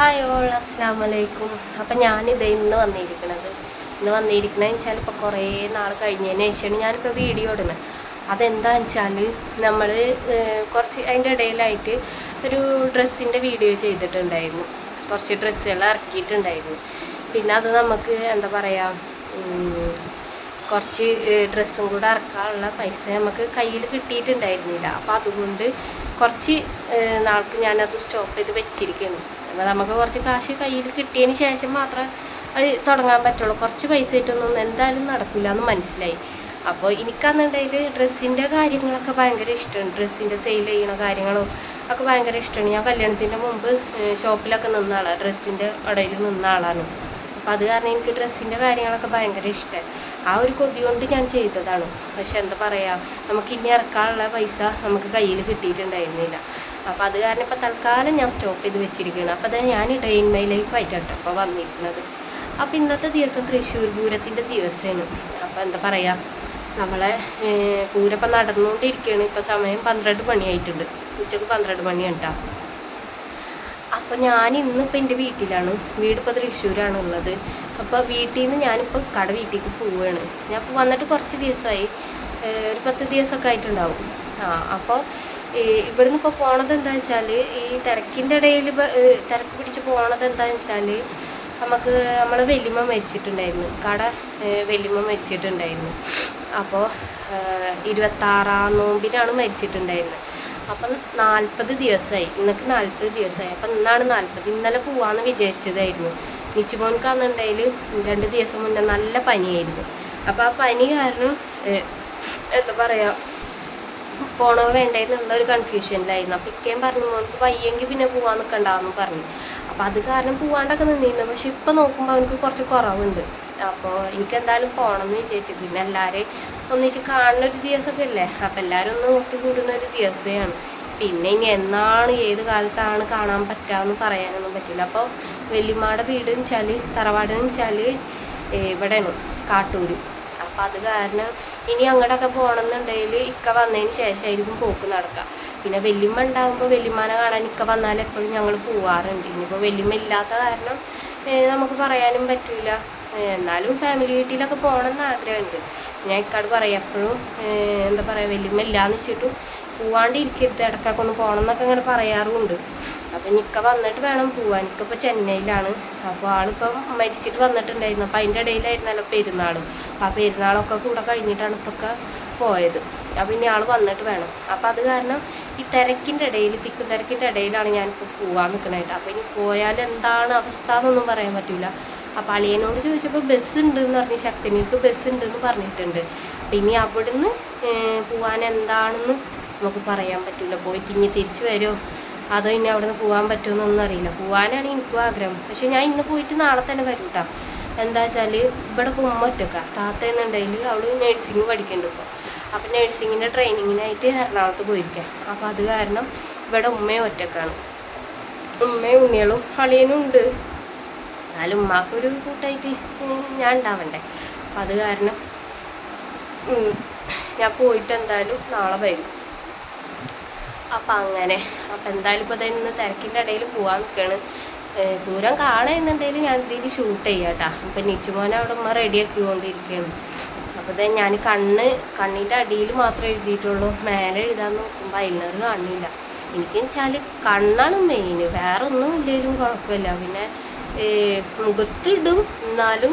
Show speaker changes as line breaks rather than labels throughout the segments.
Hi all അസ്സാം വലൈക്കും അപ്പം ഞാനിത് ഇന്ന് വന്നിരിക്കണത്. ഇന്ന് വന്നിരിക്കണതെന്ന് വെച്ചാൽ ഇപ്പോൾ കുറേ നാൾ കഴിഞ്ഞതിന് ശേഷമാണ് ഞാനിപ്പോൾ വീഡിയോ ഇടുന്നത് അതെന്താണെന്ന് വെച്ചാൽ നമ്മൾ കുറച്ച് അതിന്റെ ഇടയിലായിട്ട് ഒരു ഡ്രസ്സിന്റെ വീഡിയോ ചെയ്തിട്ടുണ്ടായിരുന്നു. കുറച്ച് ഡ്രസ്സുകൾ ഇറക്കിയിട്ടുണ്ടായിരുന്നു. പിന്നെ അത് നമുക്ക് എന്താ പറയുക കുറച്ച് ഡ്രസ്സും കൂടെ ഇറക്കാനുള്ള പൈസ നമുക്ക് കയ്യിൽ കിട്ടിയിട്ടുണ്ടായിരുന്നില്ല. അപ്പോൾ അതുകൊണ്ട് കുറച്ച് നാൾക്ക് ഞാനത് സ്റ്റോപ്പ് ചെയ്ത് വെച്ചിരിക്കുന്നു അപ്പോൾ നമുക്ക് കുറച്ച് കാശ് കയ്യിൽ കിട്ടിയതിന് ശേഷം മാത്രമേ അത് തുടങ്ങാൻ പറ്റുള്ളൂ. കുറച്ച് പൈസ ഇട്ടൊന്നും എന്തായാലും നടക്കില്ല എന്ന് മനസ്സിലായി. അപ്പോൾ എനിക്കാണെന്നുണ്ടെങ്കിൽ ഡ്രസ്സിന്റെ കാര്യങ്ങളൊക്കെ ഭയങ്കര ഇഷ്ടമാണ്. ഡ്രസ്സിന്റെ സെയിൽ ചെയ്യണ കാര്യങ്ങളും ഒക്കെ ഭയങ്കര ഇഷ്ടമാണ്. ഞാൻ കല്യാണത്തിന്റെ മുമ്പ് ഷോപ്പിലൊക്കെ നിന്ന ആളാണ് ഡ്രസ്സിന്റെ ഇടയിൽ നിന്ന ആളാണ്. അപ്പോൾ അത് കാരണം എനിക്ക് ഡ്രസ്സിന്റെ കാര്യങ്ങളൊക്കെ ഭയങ്കര ഇഷ്ടമായി ആ ഒരു കൊതി കൊണ്ട് ഞാൻ ചെയ്തതാണ്. പക്ഷെ എന്താ പറയുക നമുക്ക് ഇനി ഇറക്കാനുള്ള പൈസ നമുക്ക് കയ്യിൽ കിട്ടിയിട്ടുണ്ടായിരുന്നില്ല. അപ്പോൾ അത് കാരണം ഇപ്പോൾ തൽക്കാലം ഞാൻ സ്റ്റോപ്പ് ചെയ്ത് വെച്ചിരിക്കുകയാണ് അപ്പോൾ അതായത് ഞാൻ ഡേ മൈ ലൈഫ് ആയിട്ടാണ് അപ്പോൾ വന്നിരിക്കുന്നത്. അപ്പോൾ ഇന്നത്തെ ദിവസം തൃശ്ശൂർ പൂരത്തിന്റെ ദിവസമാണ് അപ്പോൾ എന്താ പറയുക നമ്മളെ പൂരപ്പം നടന്നുകൊണ്ടിരിക്കുകയാണ് ഇപ്പോൾ സമയം പന്ത്രണ്ട് മണിയായിട്ടുണ്ട്. ഉച്ചയ്ക്ക് പന്ത്രണ്ട് മണിയാണ് കേട്ടോ അപ്പോൾ ഞാൻ ഇന്നിപ്പോൾ എന്റെ വീട്ടിലാണ്. വീടിപ്പോൾ തൃശ്ശൂരാണ് ഉള്ളത്. അപ്പോൾ വീട്ടിൽ നിന്ന് ഞാനിപ്പോൾ കട വീട്ടിലേക്ക് പോവുകയാണ് ഞാൻ ഇപ്പോൾ വന്നിട്ട് കുറച്ച് ദിവസമായി ഒരു പത്ത് ദിവസമൊക്കെ ആയിട്ടുണ്ടാവും. ആ അപ്പോൾ ഇവിടുന്ന് ഇപ്പോൾ പോണത് എന്താ വെച്ചാൽ ഈ തിരക്കിന്റെ ഇടയിൽ തിരക്ക് പിടിച്ച് പോണത് എന്താണെന്ന് വെച്ചാൽ നമുക്ക് നമ്മളെ വലിയമ്മ മരിച്ചിട്ടുണ്ടായിരുന്നു. കട വലിയമ്മ മരിച്ചിട്ടുണ്ടായിരുന്നു. അപ്പോൾ ഇരുപത്താറാം നോമ്പിനാണ് മരിച്ചിട്ടുണ്ടായിരുന്നത്. അപ്പം നാൽപ്പത് ദിവസമായി ഇന്നക്ക് നാൽപ്പത് ദിവസമായി അപ്പം ഇന്നാണ് നാൽപ്പത് ഇന്നലെ പോവാന്ന് വിചാരിച്ചതായിരുന്നു. മിച്ചുമോൻക്കാന്നുണ്ടെങ്കിൽ രണ്ട് ദിവസം മുന്നേ നല്ല പനിയായിരുന്നു. അപ്പോൾ ആ പനി കാരണം എന്താ പറയുക പോണോ വേണ്ടേ ഒരു കൺഫ്യൂഷനിലായിരുന്നു അപ്പോൾ ഇക്കയും പറഞ്ഞു മോനക്ക് വയ്യെങ്കിൽ പിന്നെ പോവാൻ നിൽക്കണ്ടെന്ന് പറഞ്ഞു. അപ്പോൾ അത് കാരണം പോവാണ്ടൊക്കെ നിന്നിരുന്നു. പക്ഷെ ഇപ്പം നോക്കുമ്പോൾ അവനക്ക് കുറച്ച് കുറവുണ്ട്. അപ്പോൾ എനിക്ക് എന്തായാലും പോകണം എന്ന് വിചാരിച്ചു. പിന്നെ എല്ലാവരെയും ഒന്നിച്ച് കാണുന്ന ഒരു ദിവസമൊക്കെ അല്ലേ അപ്പോൾ എല്ലാവരും ഒന്ന് ഒത്തുകൂടുന്ന ഒരു ദിവസമാണ്. പിന്നെ ഇനി എന്നാണ് ഏത് കാലത്താണ് കാണാൻ പറ്റുകയെന്ന് പറയാനൊന്നും പറ്റില്ല. അപ്പോൾ വെല്ലിമാടെ വീട് വെച്ചാൽ തറവാട് വെച്ചാൽ ഇവിടെയാണ് കാട്ടൂർ അപ്പം അത് കാരണം ഇനി അങ്ങോട്ടൊക്കെ പോകണമെന്നുണ്ടെങ്കിൽ ഇക്ക വന്നതിന് ശേഷമായിരിക്കും പോക്ക് നടക്കുക പിന്നെ വല്യമ്മ ഉണ്ടാകുമ്പോൾ വല്യമ്മനെ കാണാൻ ഇക്ക വന്നാൽ എപ്പോഴും ഞങ്ങൾ പോവാറുണ്ട്. ഇനിയിപ്പോൾ വല്യമ്മ ഇല്ലാത്ത കാരണം നമുക്ക് പറയാനും പറ്റില്ല എന്നാലും ഫാമിലി വീട്ടിലൊക്കെ പോകണമെന്ന് ആഗ്രഹമുണ്ട് ഞാൻ ഇക്കാട് പറയാം എപ്പോഴും എന്താ പറയുക വലിയ ഇല്ലാന്ന് വെച്ചിട്ടും പോവാണ്ട് ഇരിക്കരുത് ഇടക്കൊക്കെ ഒന്ന് പോകണം എന്നൊക്കെ ഇങ്ങനെ പറയാറുമുണ്ട്. അപ്പം നിക്ക വന്നിട്ട് വേണം പോവാൻ. നിക്കിപ്പോൾ ചെന്നൈയിലാണ്. അപ്പോൾ ആളിപ്പം മരിച്ചിട്ട് വന്നിട്ടുണ്ടായിരുന്നു. അപ്പം അതിന്റെ ഇടയിലായിരുന്നല്ലോ പെരുന്നാളും. അപ്പോൾ ആ പെരുന്നാളൊക്കെ കൂടെ കഴിഞ്ഞിട്ടാണ് ഇപ്പൊക്കെ പോയത്. അപ്പം ഇനി ആൾ വന്നിട്ട് വേണം. അപ്പം അത് കാരണം ഈ തിരക്കിന്റെ ഇടയിൽ തിക്കും തിരക്കിന്റെ ഇടയിലാണ് ഞാനിപ്പോൾ പോകാൻ നിൽക്കണായിട്ട് അപ്പോൾ ഇനി പോയാൽ എന്താണ് അവസ്ഥ എന്നൊന്നും പറയാൻ പറ്റില്ല അപ്പോൾ അളിയനോട് ചോദിച്ചപ്പോൾ ബസ് ഉണ്ട് എന്ന് പറഞ്ഞ് ശക്തിനിക്ക് ബസ് ഉണ്ട് എന്ന് പറഞ്ഞിട്ടുണ്ട്. അപ്പം ഇനി അവിടുന്ന് പോകാൻ എന്താണെന്ന് നമുക്ക് പറയാൻ പറ്റില്ല പോയിട്ട് ഇനി തിരിച്ചു വരുമോ അതോ ഇനി അവിടുന്ന് പോകാൻ പറ്റുമെന്നൊന്നും അറിയില്ല. പോകാനാണ് എനിക്കും ആഗ്രഹം. പക്ഷെ ഞാൻ ഇന്ന് പോയിട്ട് നാളെ തന്നെ വരും കേട്ടോ എന്താ വെച്ചാൽ ഇവിടെ ഉമ്മ ഒറ്റക്ക. താത്ത എന്നുണ്ടെങ്കിൽ അവൾ നഴ്സിംഗ് പഠിക്കുന്നുണ്ട് ഇപ്പോൾ അപ്പം നഴ്സിങ്ങിന്റെ ട്രെയിനിങ്ങിനായിട്ട് എറണാകുളത്ത് പോയിരിക്കാം. അപ്പോൾ അത് കാരണം ഇവിടെ ഉമ്മയും ഒറ്റക്കാണ്. ഉമ്മയും ഉണ്ണികളും അളിയനും ഉണ്ട്. എന്നാലും ഉമ്മാക്കൊരു കൂട്ടായിട്ട് ഞാൻ ഉണ്ടാവണ്ടേ. അപ്പം അത് കാരണം ഞാൻ പോയിട്ട് എന്തായാലും നാളെ വരും. അപ്പം അങ്ങനെ. അപ്പം എന്തായാലും ഇപ്പോൾ ഇന്ന് തിരക്കിന്റെ ഇടയിൽ പോകാൻ നിൽക്കുകയാണ് ദൂരം കാണുന്നുണ്ടെങ്കിൽ ഞാൻ ഇതിൽ ഷൂട്ട് ചെയ്യാം കേട്ടോ അപ്പം നിച്ചുമോനെ അവിടെ ഉമ്മ റെഡിയാക്കി കൊണ്ടിരിക്കുകയാണ് അപ്പോൾ ഇതേ ഞാൻ കണ്ണ് കണ്ണിന്റെ അടിയിൽ മാത്രമേ എഴുതിയിട്ടുള്ളൂ. മേലെ എഴുതാൻ നോക്കുമ്പോൾ ഐലർ കാണില്ല. എനിക്ക് വെച്ചാൽ കണ്ണാണ് മെയിൻ വേറെ ഒന്നും ഇല്ലെങ്കിലും കുഴപ്പമില്ല. പിന്നെ മുഖത്തിടും എന്നാലും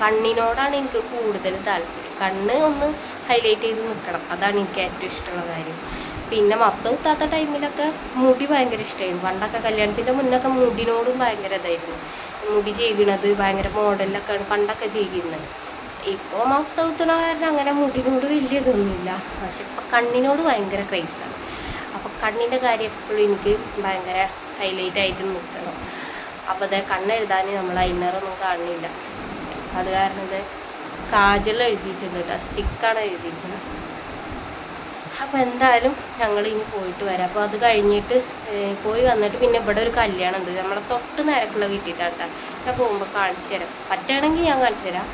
കണ്ണിനോടാണ് എനിക്ക് കൂടുതൽ താല്പര്യം. കണ്ണ് ഒന്ന് ഹൈലൈറ്റ് ചെയ്ത് നിൽക്കണം അതാണ് എനിക്ക് ഏറ്റവും ഇഷ്ടമുള്ള കാര്യം. പിന്നെ മൊത്തം കുത്താത്ത ടൈമിലൊക്കെ മുടി ഭയങ്കര ഇഷ്ടമായിരുന്നു പണ്ടൊക്കെ കല്യാണത്തിന്റെ മുന്നൊക്കെ മുടിനോടും ഭയങ്കര ഇതായിരുന്നു. മുടി ചെയ്യണത് ഭയങ്കര മോഡലിലൊക്കെയാണ് പണ്ടൊക്കെ ചെയ്യുന്നത് ഇപ്പോൾ മൊത്തം കുത്തുന്ന കാരണം അങ്ങനെ മുടിനോട് വലിയ ഇതൊന്നുമില്ല. പക്ഷെ ഇപ്പം കണ്ണിനോട് ഭയങ്കര ക്രൈസാണ് അപ്പോൾ കണ്ണിന്റെ കാര്യം എപ്പോഴും എനിക്ക് ഭയങ്കര ഹൈലൈറ്റ് ആയിട്ട് നിൽക്കണം. അപ്പോൾ അതേ കണ്ണെഴുതാൻ നമ്മൾ ഐനറൊന്നും കാണുന്നില്ല. അത് കാരണം ഇത് കാജൽ എഴുതിയിട്ടുണ്ട് കേട്ടോ. സ്റ്റിക്കാണ് എഴുതിയിരിക്കുന്നത് അപ്പോൾ എന്തായാലും ഞങ്ങൾ ഇനി പോയിട്ട് വരാം. അപ്പോൾ അത് കഴിഞ്ഞിട്ട് പോയി വന്നിട്ട് പിന്നെ ഇവിടെ ഒരു കല്യാണം ഉണ്ട്. നമ്മളെ തൊട്ട് നേരക്കുള്ള കേട്ടോ. ഞാൻ പോകുമ്പോൾ കാണിച്ചു തരാം. പറ്റുകയാണെങ്കിൽ ഞാൻ കാണിച്ചു തരാം.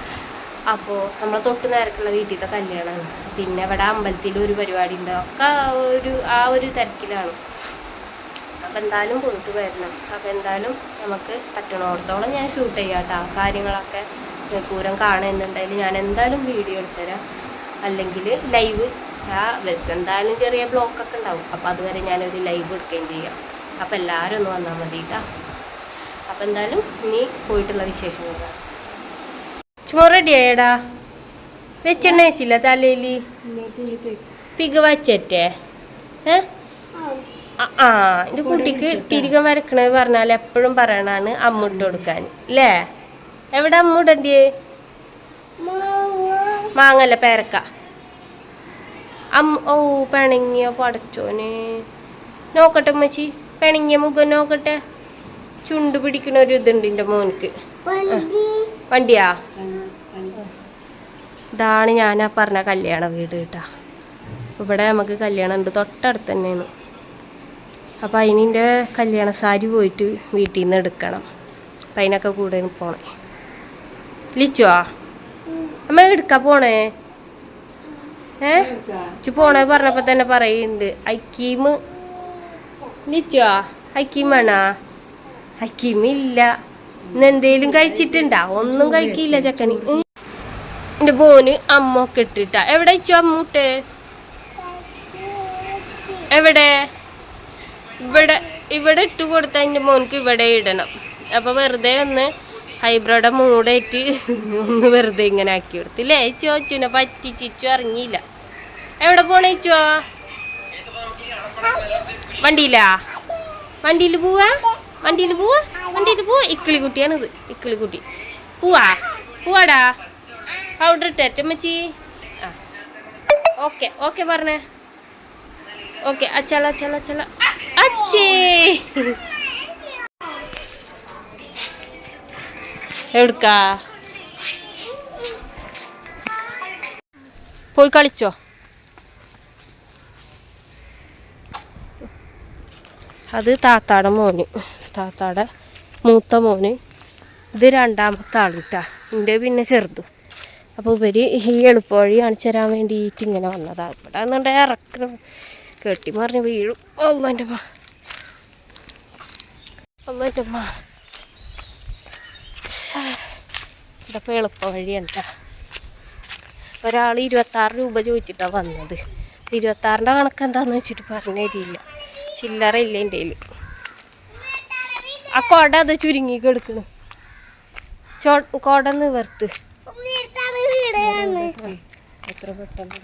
അപ്പോൾ നമ്മളെ തൊട്ട് നേരക്കുള്ള വീട്ടിലത്തെ കല്യാണമാണ്. പിന്നെ ഇവിടെ അമ്പലത്തിൽ ഒരു പരിപാടി ഉണ്ട്. ഒക്കെ ഒരു ആ ഒരു തിരക്കിലാണ്. അപ്പം എന്തായാലും പോയിട്ട് വരണം അപ്പോൾ എന്തായാലും നമുക്ക് പറ്റണോടത്തോളം ഞാൻ ഷൂട്ട് ചെയ്യാം കേട്ടോ കാര്യങ്ങളൊക്കെ പൂരം കാണുന്നുണ്ടെങ്കിൽ ഞാൻ എന്തായാലും വീഡിയോ എടുത്തുതരാം അല്ലെങ്കിൽ ലൈവ് ആ ബസ് എന്തായാലും ചെറിയ ബ്ലോക്കൊക്കെ ഉണ്ടാവും. അപ്പോൾ അതുവരെ ഞാനൊരു ലൈവ് എടുക്കുകയും ചെയ്യാം. അപ്പോൾ എല്ലാവരും ഒന്ന് വന്നാൽ മതി കേട്ടോ അപ്പം എന്തായാലും ഇനി പോയിട്ടുള്ള വിശേഷങ്ങൾ. ചോറ് റെഡി ആയടാ. വെച്ചെണ്ണ വെച്ചില്ല തലയിൽ പിക വച്ചേ ഏ? ആ, എന്റെ കുട്ടിക്ക് പിരികം വരക്കണത് പറഞ്ഞാൽ എപ്പോഴും പറയണാണ് അമ്മുട്ട് കൊടുക്കാൻ. അല്ലേ എവിടെ അമ്മുടണ്ടിയേ മാങ്ങല്ല പേരക്ക. അമ്മ ഓ പിണങ്ങിയ പടച്ചോനെ. നോക്കട്ടെ മച്ചി പിണങ്ങിയ മുഖം നോക്കട്ടെ. ചുണ്ട് പിടിക്കണ ഒരു ഇതുണ്ട് എന്റെ മോനിക്ക് വണ്ടിയാ? ഇതാണ് ഞാൻ ആ പറഞ്ഞ കല്യാണ വീട് കേട്ടാ. ഇവിടെ നമുക്ക് കല്യാണം ഉണ്ട് തൊട്ടടുത്ത് തന്നെയാണ്. അപ്പം അതിനിന്റെ കല്യാണ സാരി പോയിട്ട് വീട്ടിൽ നിന്ന് എടുക്കണം. അപ്പം അതിനൊക്കെ കൂടെ പോണേ. ലിച്ചോ അമ്മ എടുക്കാൻ പോണേ? ഏ? ചു പോണേ പറഞ്ഞപ്പോൾ തന്നെ പറയുന്നുണ്ട് ഐക്കീമ് ലിച്ചോ ഐക്കീം വേണാ? ഐക്കീം ഇല്ല. ഇന്ന് എന്തേലും കഴിച്ചിട്ടുണ്ടാ? ഒന്നും കഴിക്കില്ല ചെക്കന്. എന്റെ മോന് അമ്മ ഒക്കെ ഇട്ടിട്ടാ. എവിടെ ഇച്ചോ അമ്മൂട്ടേ? എവിടെ? ഇവിടെ ഇവിടെ ഇട്ട് കൊടുത്താൽ എന്റെ മോൻക്ക് ഇവിടെ ഇടണം. അപ്പോൾ വെറുതെ ഒന്ന് ഹൈബ്രോയുടെ മൂടായിട്ട് ഒന്ന് വെറുതെ ഇങ്ങനെ ആക്കി കൊടുത്തു. ഇല്ലേ ചോച്ചുനെ പറ്റിച്ചിച്ചു ഇറങ്ങിയില്ല എവിടെ പോണേ ചോ വണ്ടിയിലാ? വണ്ടിയിൽ പോവാ? വണ്ടിയിൽ പോവാ? വണ്ടിയിൽ പോവാ? ഇക്കിളി കുട്ടിയാണിത് ഇക്കിളി കുട്ടി. പോവാ? പോവാടാ. പൗഡർ ഇട്ടേറ്റമ്മച്ചി ആ. ഓക്കെ ഓക്കെ പറഞ്ഞേ. ഓക്കെ അച്ചല അച്ചല അച്ചല അച്ചേ. എവിടുക്കാ? പോയി കളിച്ചോ? അത് താത്താടെ മോന്. താത്താടെ മൂത്ത മോന്. ഇത് രണ്ടാമത്തെ ആളിട്ടാ എന്റെ പിന്നെ ചെറുത്. അപ്പോൾ ഇവർ ഈ എളുപ്പവഴി കാണിച്ചു തരാൻ വേണ്ടിയിട്ട് ഇങ്ങനെ വന്നതാ. ഇവിടെ എന്നുണ്ടെങ്കിൽ ഇറക്കണം കെട്ടി മറിഞ്ഞ് വീഴും. ഒന്നെന്റെ അമ്മ. ഒന്നെന്റെ അമ്മ. ഇതൊക്കെ എളുപ്പ വഴിയാണ് ട്ടാ. ഒരാൾ ഇരുപത്താറ് രൂപ ചോദിച്ചിട്ടാണ് വന്നത്. ഇരുപത്താറിന്റെ കണക്ക് എന്താന്ന് വെച്ചിട്ട് പറഞ്ഞു തരില്ല. ചില്ലറ ഇല്ല എന്റെ കയ്യിൽ ആ കൊട അത് ചുരുങ്ങി കിടക്കണ്. ചോ കൊട നിവർത്ത്
എത്ര പെട്ടെന്ന്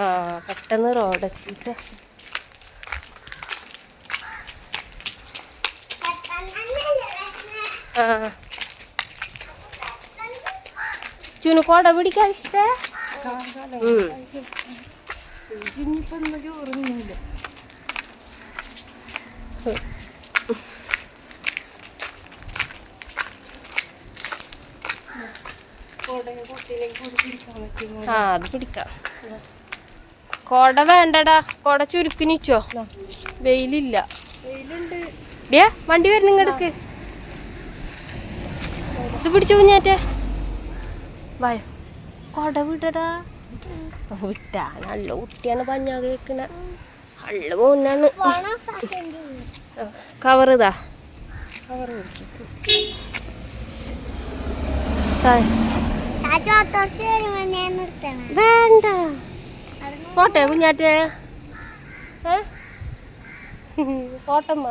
ആ പെട്ടെന്ന് റോഡെത്തിയിട്ട് ആ. ചുനുക്കോട കൊട പിടിക്കാൻ ഇഷ്ടേ? ഉം. ആ അത് പിടിക്കാം. കൊട വേണ്ടടാ. കൊട ചുരുക്കിനിച്ചോ വെയിലില്ല. ഡിയാ വണ്ടി വരുന്ന ഇങ്ങടക്ക് ഇത് പിടിച്ചു കുഞ്ഞാറ്റേ? വായോ. കൊട വിടടാ. വിട്ടാ. നല്ല കുട്ടിയാണ് പഞ്ഞാ കേക്കണ നല്ല പോന്നാണ് കവർ ഇതാ.
കവർ.
വേണ്ട. പോട്ടെ കുഞ്ഞാറ്റേ? പോട്ടമ്മ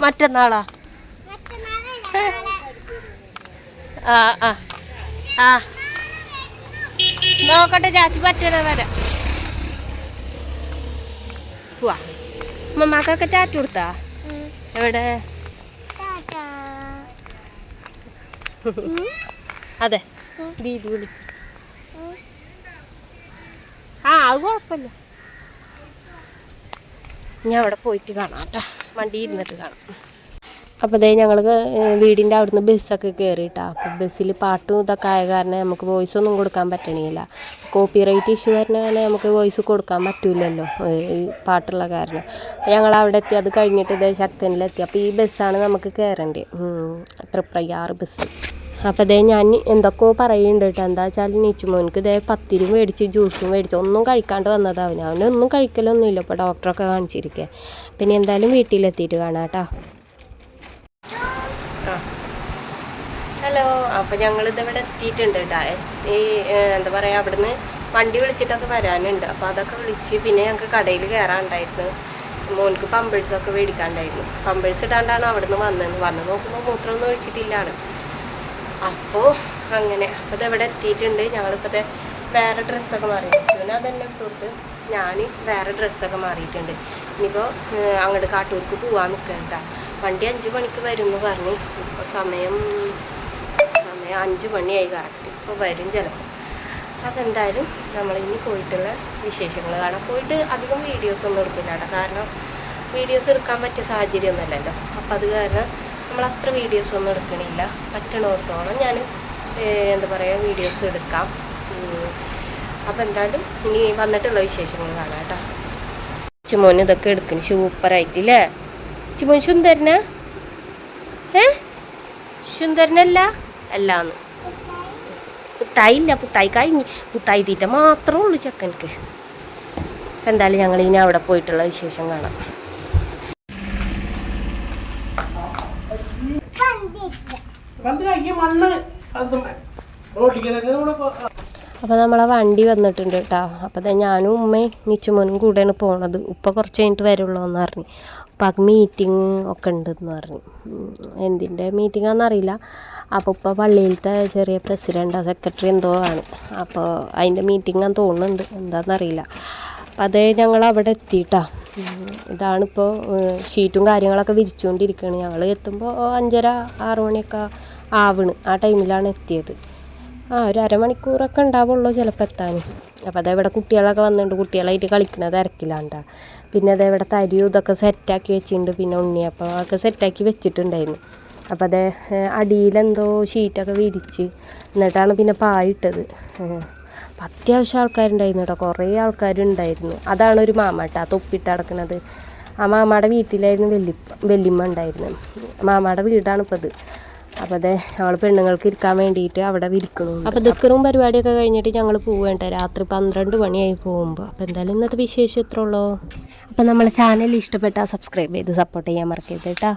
മറ്റന്നാളാ. ആ ആ. ആ. നോക്കട്ടെ ചാച്ചി പറ്റണ വരെ. പോവാ. മമ്മാക്കൊക്കെ ചാറ്റ് കൊടുത്താ? എവിടെ? അതെ. ദീദി വിളി. ആ അത് കുഴപ്പമില്ല. ഞാൻ അവിടെ പോയിട്ട് കാണാം കേട്ടോ. വണ്ടി ഇരുന്നിട്ട് കാണാം. അപ്പോൾ അതേ ഞങ്ങൾ വീടിന്റെ അവിടുന്ന് ബസ്സൊക്കെ കയറിയിട്ടാ അപ്പോൾ ബസ്സിൽ പാട്ടും ഇതൊക്കെ ആയ കാരണം നമുക്ക് വോയിസ് ഒന്നും കൊടുക്കാൻ പറ്റണില്ല. കോപ്പി റൈറ്റ് ഇഷ്യൂ വരുന്ന കാരണം നമുക്ക് വോയിസ് കൊടുക്കാൻ പറ്റില്ലല്ലോ ഈ പാട്ടുള്ള കാരണം. ഞങ്ങൾ അവിടെ എത്തി. അത് കഴിഞ്ഞിട്ട് ഇതേ ശക്തനിലെത്തി. അപ്പോൾ ഈ ബസ്സാണ് നമുക്ക് കയറേണ്ടത് തൃപ്രയാറ് ബസ്. അപ്പോൾ ഇതേ ഞാൻ എന്തൊക്കെയോ പറയുന്നുണ്ട് കേട്ടോ എന്താ വെച്ചാൽ നീച്ചുമോനക്ക് ഇതേ പത്തിരി മേടിച്ച് ജ്യൂസും മേടിച്ച് ഒന്നും കഴിക്കാണ്ട് വന്നതാ അവന്. അവനൊന്നും കഴിക്കലൊന്നുമില്ല. ഇപ്പോൾ ഡോക്ടറൊക്കെ കാണിച്ചിരിക്കുക പിന്നെ എന്തായാലും വീട്ടിലെത്തിയിട്ട് കാണാം കേട്ടോ ഹലോ. അപ്പോൾ ഞങ്ങളിത് ഇവിടെ എത്തിയിട്ടുണ്ട് കേട്ടോ ഈ എന്താ പറയുക അവിടുന്ന് വണ്ടി വിളിച്ചിട്ടൊക്കെ വരാനുണ്ട്. അപ്പോൾ അതൊക്കെ വിളിച്ച് പിന്നെ ഞങ്ങൾക്ക് കടയിൽ കയറാനുണ്ടായിരുന്നു മോനിക്ക് പമ്പേഴ്സൊക്കെ മേടിക്കാണ്ടായിരുന്നു പമ്പേഴ്സ് ഇടാണ്ടാണ് അവിടുന്ന് വന്നത്. വന്ന് നോക്കുമ്പോൾ മൂത്രമൊന്നും ഒഴിച്ചിട്ടില്ലാണ് അപ്പോൾ അങ്ങനെ. അപ്പോൾ ഇതെവിടെ എത്തിയിട്ടുണ്ട്. ഞങ്ങളിപ്പോൾ ദേ വേറെ ഡ്രസ്സൊക്കെ മാറി ഇതിന് തന്നെ ഇട്ടുകൊടുത്ത് ഞാൻ വേറെ ഡ്രസ്സൊക്കെ മാറിയിട്ടുണ്ട്. ഇനിയിപ്പോൾ അങ്ങോട്ട് കാട്ടൂർക്ക് പോകാൻ നിൽക്കണ്ട വണ്ടി അഞ്ച് മണിക്ക് വരും എന്ന് പറഞ്ഞ്. ഇപ്പോൾ സമയം സമയം അഞ്ച് മണിയായി കറക്റ്റ് ഇപ്പോൾ വരും ചിലപ്പോൾ അപ്പോൾ എന്തായാലും നമ്മൾ ഇനി പോയിട്ടുള്ള വിശേഷങ്ങൾ കാണാം. പോയിട്ട് അധികം വീഡിയോസ് ഒന്നും എടുക്കില്ല കാരണം വീഡിയോസ് എടുക്കാൻ പറ്റിയ സാഹചര്യമൊന്നുമല്ലല്ലോ. അപ്പോൾ അത് കാരണം നമ്മൾ അത്ര വീഡിയോസ് ഒന്നും എടുക്കണില്ല. പറ്റണോർത്തോളം ഞാൻ എന്താ പറയുക വീഡിയോസ് എടുക്കാം. അപ്പോൾ എന്തായാലും ഇനി വന്നിട്ടുള്ള വിശേഷങ്ങൾ കാണാം കേട്ടോ. ചുമോൻ ഇതൊക്കെ എടുക്കണം. സൂപ്പറായിട്ടില്ലേ? ചുമോൻ സുന്ദരന? ഏ? സുന്ദരനല്ല? അല്ലാന്ന്. പുത്തായി ഇല്ല പുത്തായി കഴിഞ്ഞ്. പുത്തായി തീറ്റ മാത്രമേ ഉള്ളൂ ചെക്കനക്ക് എന്തായാലും ഞങ്ങൾ ഇനി അവിടെ പോയിട്ടുള്ള വിശേഷം കാണാം.
കയ്യ മണ്ണ് അത്
അപ്പോൾ നമ്മളെ വണ്ടി വന്നിട്ടുണ്ട് കേട്ടോ അപ്പോൾ ഞാനും ഉമ്മയും നിച്ചുമോനും കൂടെയാണ് പോണത്. ഉപ്പ കുറച്ച് കഴിഞ്ഞിട്ട് വരുള്ളൂ എന്ന് പറഞ്ഞു ഉപ്പാക്ക് മീറ്റിംഗ് ഒക്കെ ഉണ്ടെന്ന് പറഞ്ഞു. എന്തിന്റെ മീറ്റിംഗ് ആണെന്നറിയില്ല അപ്പോൾ ഉപ്പ പള്ളിയിലത്തെ ചെറിയ പ്രസിഡന്റ് സെക്രട്ടറി എന്തോ ആണ്. അപ്പോൾ അതിന്റെ മീറ്റിംഗ് ആണെന്ന് തോന്നുന്നുണ്ട്. എന്താണെന്നറിയില്ല അപ്പോൾ അത് ഞങ്ങൾ അവിടെ എത്തിയിട്ടാ ഇതാണിപ്പോൾ ഷീറ്റും കാര്യങ്ങളൊക്കെ വിരിച്ചുകൊണ്ടിരിക്കുകയാണ് ഞങ്ങൾ എത്തുമ്പോൾ അഞ്ചര ആറ് മണിയൊക്കെ ആവണ്. ആ ടൈമിലാണ് എത്തിയത്. ആ ഒരു അരമണിക്കൂറൊക്കെ ഉണ്ടാവുള്ളൂ ചിലപ്പോൾ എത്താൻ അപ്പോൾ അതേവിടെ കുട്ടികളൊക്കെ വന്നിട്ടുണ്ട് കുട്ടികളായിട്ട് കളിക്കുന്ന തിരക്കിലാണ്ടാ. പിന്നെ അതേവിടെ തരിയും ഇതൊക്കെ സെറ്റാക്കി വെച്ചിട്ടുണ്ട് പിന്നെ ഉണ്ണിയപ്പം അതൊക്കെ സെറ്റാക്കി വെച്ചിട്ടുണ്ടായിരുന്നു. അപ്പോൾ അതേ അടിയിലെന്തോ ഷീറ്റൊക്കെ വിരിച്ച്. എന്നിട്ടാണ് പിന്നെ പായിട്ടത് അപ്പം അത്യാവശ്യം ആൾക്കാരുണ്ടായിരുന്നു കേട്ടോ കുറേ ആൾക്കാരുണ്ടായിരുന്നു. അതാണ് ഒരു മാമാട്ട ആ തൊപ്പിട്ട് കിടക്കുന്നത് ആ മാമാടെ വീട്ടിലായിരുന്നു വെല്ലി വെല്ലിമ്മ ഉണ്ടായിരുന്നു. മാമാടെ വീടാണ് ഇപ്പോൾ ഇത്. അപ്പോൾ അതെ ഞങ്ങൾ പെണ്ണുങ്ങൾക്ക് ഇരിക്കാൻ വേണ്ടിയിട്ട് അവിടെ വിരിക്കണു അപ്പോൾ ദിക്കറും പരിപാടിയൊക്കെ കഴിഞ്ഞിട്ട് ഞങ്ങൾ പോവേണ്ട രാത്രി പന്ത്രണ്ട് മണിയായി പോകുമ്പോൾ. അപ്പോൾ എന്തായാലും ഇന്നത്തെ വിശേഷം എത്ര ഉള്ളോ? അപ്പോൾ നമ്മളെ ചാനൽ ഇഷ്ടപ്പെട്ടാൽ സബ്സ്ക്രൈബ് ചെയ്ത് സപ്പോർട്ട് ചെയ്യാൻ മറക്കരുത് കേട്ടോ.